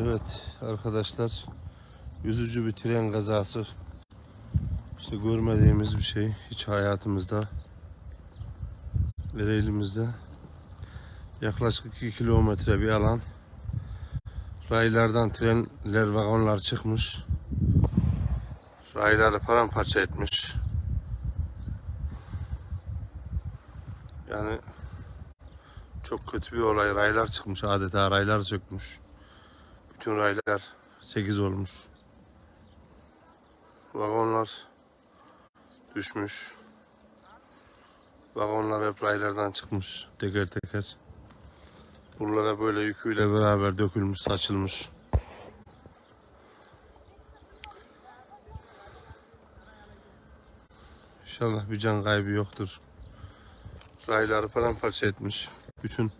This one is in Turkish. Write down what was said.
Evet arkadaşlar üzücü bir tren kazası. İşte görmediğimiz bir şey hiç hayatımızda Ereğlimizde yaklaşık 2 kilometre bir alan raylardan trenler vagonlar çıkmış rayları paramparça etmiş yani çok kötü bir olay raylar çıkmış adeta raylar sökmüş bütün raylar 8 olmuş. Vagonlar düşmüş. Vagonlar hep raylardan çıkmış teker teker. Buralara böyle yüküyle beraber dökülmüş, saçılmış. İnşallah bir can kaybı yoktur. Rayları paramparça etmiş. Bütün